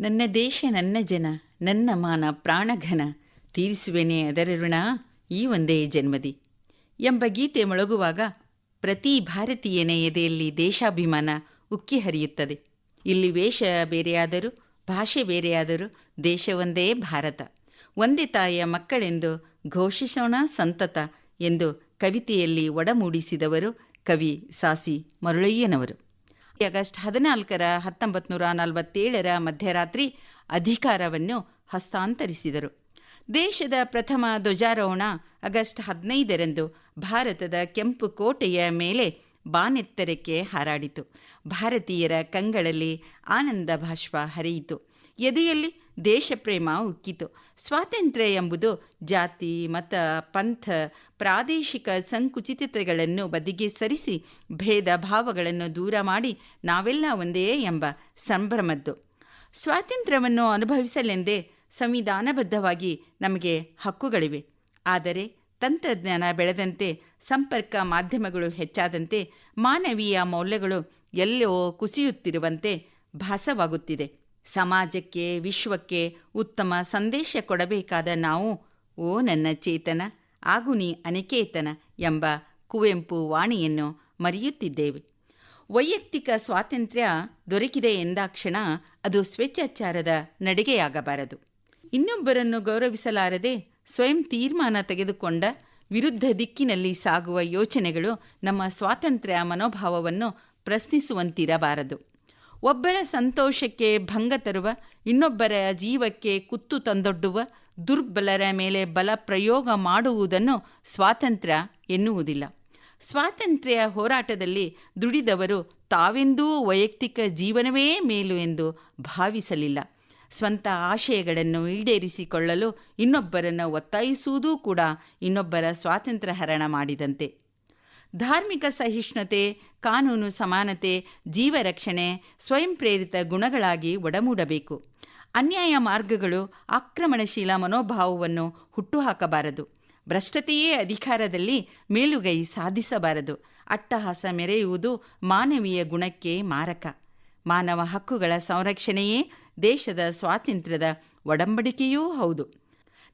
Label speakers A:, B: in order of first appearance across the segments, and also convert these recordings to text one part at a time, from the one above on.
A: ನನ್ನ ದೇಶ ನನ್ನ ಜನ, ನನ್ನ ಮಾನ, ಪ್ರಾಣಘನ, ತೀರಿಸುವೆನೆ ಅದರ ಋಣ ಈ ಒಂದೇ ಜನ್ಮದಿ ಎಂಬ ಗೀತೆ ಮೊಳಗುವಾಗ ಪ್ರತಿ ಭಾರತೀಯನ ಎದೆಯಲ್ಲಿ ದೇಶಾಭಿಮಾನ ಉಕ್ಕಿ ಹರಿಯುತ್ತದೆ. ಇಲ್ಲಿ ವೇಷ ಬೇರೆಯಾದರೂ, ಭಾಷೆ ಬೇರೆಯಾದರೂ ದೇಶ ಒಂದೇ ಭಾರತ. ಒಂದೇ ತಾಯಿಯ ಮಕ್ಕಳೆಂದು ಘೋಷಿಸೋಣ ಸಂತತ ಎಂದು ಕವಿತೆಯಲ್ಲಿ ಒಡಮೂಡಿಸಿದವರು ಕವಿ ಸಾಸಿ ಮರುಳಯ್ಯನವರು. ಆಗಸ್ಟ್ ಹದಿನಾಲ್ಕರ ಹತ್ತೊಂಬತ್ತು ನೂರ ನಲವತ್ತೇಳರ ಮಧ್ಯರಾತ್ರಿ ಅಧಿಕಾರವನ್ನು ಹಸ್ತಾಂತರಿಸಿದರು. ದೇಶದ ಪ್ರಥಮ ಧ್ವಜಾರೋಹಣ ಆಗಸ್ಟ್ ಹದಿನೈದರಂದು ಭಾರತದ ಕೆಂಪು ಕೋಟೆಯ ಮೇಲೆ ಬಾನೆತ್ತರಕ್ಕೆ ಹಾರಾಡಿತು. ಭಾರತೀಯರ ಕಂಗಳಲ್ಲಿ ಆನಂದ ಭಾಷ್ಪ ಹರಿಯಿತು. ಎದೆಯಲ್ಲಿ ದೇಶಪ್ರೇಮ ಉಕ್ಕಿತು. ಸ್ವಾತಂತ್ರ್ಯ ಎಂಬುದು ಜಾತಿ, ಮತ, ಪಂಥ, ಪ್ರಾದೇಶಿಕ ಸಂಕುಚಿತತೆಗಳನ್ನು ಬದಿಗೆ ಸರಿಸಿ ಭೇದ ಭಾವಗಳನ್ನು ದೂರ ಮಾಡಿ ನಾವೆಲ್ಲ ಒಂದೇ ಎಂಬ ಸಂಭ್ರಮದ್ದು. ಸ್ವಾತಂತ್ರ್ಯವನ್ನು ಅನುಭವಿಸಲೆಂದೇ ಸಂವಿಧಾನಬದ್ಧವಾಗಿ ನಮಗೆ ಹಕ್ಕುಗಳಿವೆ. ಆದರೆ ತಂತ್ರಜ್ಞಾನ ಬೆಳೆದಂತೆ ಸಂಪರ್ಕ ಮಾಧ್ಯಮಗಳು ಹೆಚ್ಚಾದಂತೆ ಮಾನವೀಯ ಮೌಲ್ಯಗಳು ಎಲ್ಲೋ ಕುಸಿಯುತ್ತಿರುವಂತೆ ಭಾಸವಾಗುತ್ತಿದೆ. ಸಮಾಜಕ್ಕೆ, ವಿಶ್ವಕ್ಕೆ ಉತ್ತಮ ಸಂದೇಶ ಕೊಡಬೇಕಾದ ನಾವು, ಓ ನನ್ನ ಚೇತನ ಆಗುನಿ ಅನಿಕೇತನ ಎಂಬ ಕುವೆಂಪು ವಾಣಿಯನ್ನು ಮರೆಯುತ್ತಿದ್ದೇವೆ. ವೈಯಕ್ತಿಕ ಸ್ವಾತಂತ್ರ್ಯ ದೊರಕಿದೆ ಎಂದಾಕ್ಷಣ ಅದು ಸ್ವೇಚ್ಛಾಚಾರದ ನಡಿಗೆಯಾಗಬಾರದು. ಇನ್ನೊಬ್ಬರನ್ನು ಗೌರವಿಸಲಾರದೆ ಸ್ವಯಂ ತೀರ್ಮಾನ ತೆಗೆದುಕೊಂಡ ವಿರುದ್ಧ ದಿಕ್ಕಿನಲ್ಲಿ ಸಾಗುವ ಯೋಚನೆಗಳು ನಮ್ಮ ಸ್ವಾತಂತ್ರ್ಯ ಮನೋಭಾವವನ್ನು ಪ್ರಶ್ನಿಸುವಂತಿರಬಾರದು. ಒಬ್ಬರ ಸಂತೋಷಕ್ಕೆ ಭಂಗ ತರುವ, ಇನ್ನೊಬ್ಬರ ಜೀವಕ್ಕೆ ಕುತ್ತು ತಂದೊಡ್ಡುವ, ದುರ್ಬಲರ ಮೇಲೆ ಬಲ ಪ್ರಯೋಗ ಮಾಡುವುದನ್ನು ಸ್ವಾತಂತ್ರ್ಯ ಎನ್ನುವುದಿಲ್ಲ. ಸ್ವಾತಂತ್ರ್ಯ ಹೋರಾಟದಲ್ಲಿ ದುಡಿದವರು ತಾವೆಂದೂ ವೈಯಕ್ತಿಕ ಜೀವನವೇ ಮೇಲು ಎಂದು ಭಾವಿಸಲಿಲ್ಲ. ಸ್ವಂತ ಆಶಯಗಳನ್ನು ಈಡೇರಿಸಿಕೊಳ್ಳಲು ಇನ್ನೊಬ್ಬರನ್ನು ಒತ್ತಾಯಿಸುವುದೂ ಕೂಡ ಇನ್ನೊಬ್ಬರ ಸ್ವಾತಂತ್ರ್ಯ ಹರಣ ಮಾಡಿದಂತೆ. ಧಾರ್ಮಿಕ ಸಹಿಷ್ಣುತೆ, ಕಾನೂನು ಸಮಾನತೆ, ಜೀವರಕ್ಷಣೆ ಸ್ವಯಂ ಪ್ರೇರಿತ ಗುಣಗಳಾಗಿ ಒಡಮೂಡಬೇಕು. ಅನ್ಯಾಯ ಮಾರ್ಗಗಳು ಆಕ್ರಮಣಶೀಲ ಮನೋಭಾವವನ್ನು ಹುಟ್ಟುಹಾಕಬಾರದು. ಭ್ರಷ್ಟತೆಯೇ ಅಧಿಕಾರದಲ್ಲಿ ಮೇಲುಗೈ ಸಾಧಿಸಬಾರದು. ಅಟ್ಟಹಾಸ ಮೆರೆಯುವುದು ಮಾನವೀಯ ಗುಣಕ್ಕೆ ಮಾರಕ. ಮಾನವ ಹಕ್ಕುಗಳ ಸಂರಕ್ಷಣೆಯೇ ದೇಶದ ಸ್ವಾತಂತ್ರ್ಯದ ಒಡಂಬಡಿಕೆಯೂ ಹೌದು.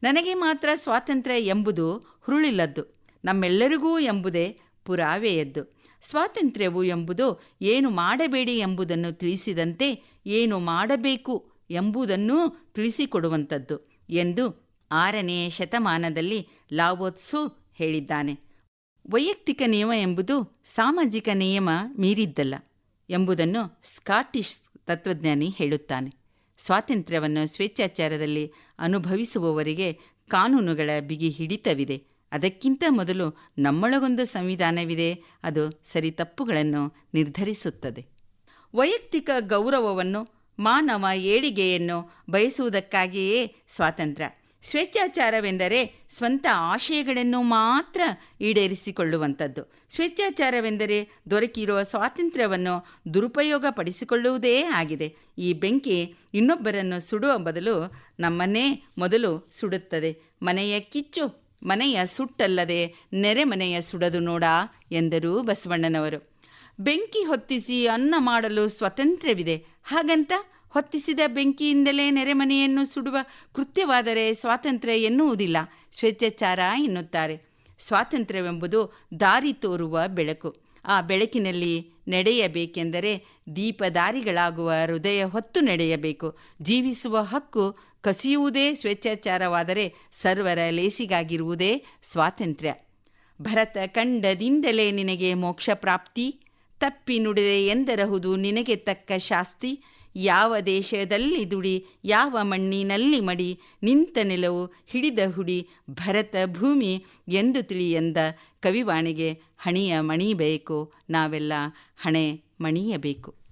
A: ನನಗೆ ಮಾತ್ರ ಸ್ವಾತಂತ್ರ್ಯ ಎಂಬುದು ಹುರುಳಿಲ್ಲದ್ದು. ನಮ್ಮೆಲ್ಲರಿಗೂ ಎಂಬುದೇ ಪುರಾವೆಯದ್ದು. ಸ್ವಾತಂತ್ರ್ಯವು ಎಂಬುದು ಏನು ಮಾಡಬೇಡಿ ಎಂಬುದನ್ನು ತಿಳಿಸಿದಂತೆ ಏನು ಮಾಡಬೇಕು ಎಂಬುದನ್ನೂ ತಿಳಿಸಿಕೊಡುವಂಥದ್ದು ಎಂದು ಆರನೇ ಶತಮಾನದಲ್ಲಿ ಲಾವೋತ್ಸು ಹೇಳಿದ್ದಾನೆ. ವೈಯಕ್ತಿಕ ನಿಯಮ ಎಂಬುದು ಸಾಮಾಜಿಕ ನಿಯಮ ಮೀರಿದ್ದಲ್ಲ ಎಂಬುದನ್ನು ಸ್ಕಾಟಿಷ್ ತತ್ವಜ್ಞಾನಿ ಹೇಳುತ್ತಾನೆ. ಸ್ವಾತಂತ್ರ್ಯವನ್ನು ಸ್ವೇಚ್ಛಾಚಾರದಲ್ಲಿ ಅನುಭವಿಸುವವರಿಗೆ ಕಾನೂನುಗಳ ಬಿಗಿ ಹಿಡಿತವಿದೆ. ಅದಕ್ಕಿಂತ ಮೊದಲು ನಮ್ಮೊಳಗೊಂದು ಸಂವಿಧಾನವಿದೆ. ಅದು ಸರಿ ತಪ್ಪುಗಳನ್ನು ನಿರ್ಧರಿಸುತ್ತದೆ. ವೈಯಕ್ತಿಕ ಗೌರವವನ್ನು ಮಾನವ ಏಳಿಗೆಯನ್ನು ಬಯಸುವುದಕ್ಕಾಗಿಯೇ ಸ್ವಾತಂತ್ರ್ಯ. ಸ್ವೇಚ್ಛಾಚಾರವೆಂದರೆ ಸ್ವಂತ ಆಶಯಗಳನ್ನು ಮಾತ್ರ ಈಡೇರಿಸಿಕೊಳ್ಳುವಂಥದ್ದು. ಸ್ವೇಚ್ಛಾಚಾರವೆಂದರೆ ದೊರಕಿರುವ ಸ್ವಾತಂತ್ರ್ಯವನ್ನು ದುರುಪಯೋಗ ಪಡಿಸಿಕೊಳ್ಳುವುದೇ ಆಗಿದೆ. ಈ ಬೆಂಕಿ ಇನ್ನೊಬ್ಬರನ್ನು ಸುಡುವ ಬದಲು ನಮ್ಮನ್ನೇ ಮೊದಲು ಸುಡುತ್ತದೆ. ಮನೆಯ ಕಿಚ್ಚು ಮನೆಯ ಸುಟ್ಟಲ್ಲದೆ ನೆರೆಮನೆಯ ಸುಡದು ನೋಡ ಎಂದರು ಬಸವಣ್ಣನವರು. ಬೆಂಕಿ ಹೊತ್ತಿಸಿ ಅನ್ನ ಮಾಡಲು ಸ್ವಾತಂತ್ರ್ಯವಿದೆ. ಹಾಗಂತ ಹೊತ್ತಿಸಿದ ಬೆಂಕಿಯಿಂದಲೇ ನೆರೆಮನೆಯನ್ನು ಸುಡುವ ಕೃತ್ಯವಾದರೆ ಸ್ವಾತಂತ್ರ್ಯ ಎನ್ನುವುದಿಲ್ಲ, ಸ್ವೇಚ್ಛಾಚಾರ ಎನ್ನುತ್ತಾರೆ. ಸ್ವಾತಂತ್ರ್ಯವೆಂಬುದು ದಾರಿ ತೋರುವ ಬೆಳಕು. ಆ ಬೆಳಕಿನಲ್ಲಿ ನಡೆಯಬೇಕೆಂದರೆ ದೀಪದಾರಿಗಳಾಗುವ ಹೃದಯ ಹೊತ್ತು ನಡೆಯಬೇಕು. ಜೀವಿಸುವ ಹಕ್ಕು ಕಸಿಯುವುದೇ ಸ್ವೇಚ್ಛಾಚಾರವಾದರೆ ಸರ್ವರ ಲೇಸಿಗಾಗಿರುವುದೇ ಸ್ವಾತಂತ್ರ್ಯ. ಭರತ ಕಂಡದಿಂದಲೇ ನಿನಗೆ ಮೋಕ್ಷ ಪ್ರಾಪ್ತಿ ತಪ್ಪಿ ನುಡಿದೆ ಎಂದರಹುದು ನಿನಗೆ ತಕ್ಕ ಶಾಸ್ತಿ ಯಾವ ದೇಶದಲ್ಲಿ ದುಡಿ, ಯಾವ ಮಣ್ಣಿನಲ್ಲಿ ಮಡಿ, ನಿಂತ ನೆಲವು ಹಿಡಿದ ಹುಡಿ, ಭರತ ಭೂಮಿ ಎಂದು ತಿಳಿ ಎಂದ ಕವಿವಾಣಿಗೆ ಹಣಿಯ ಮಣಿಬೇಕು ನಾವೆಲ್ಲ ಹಣೆ ಮಣಿಯಬೇಕು.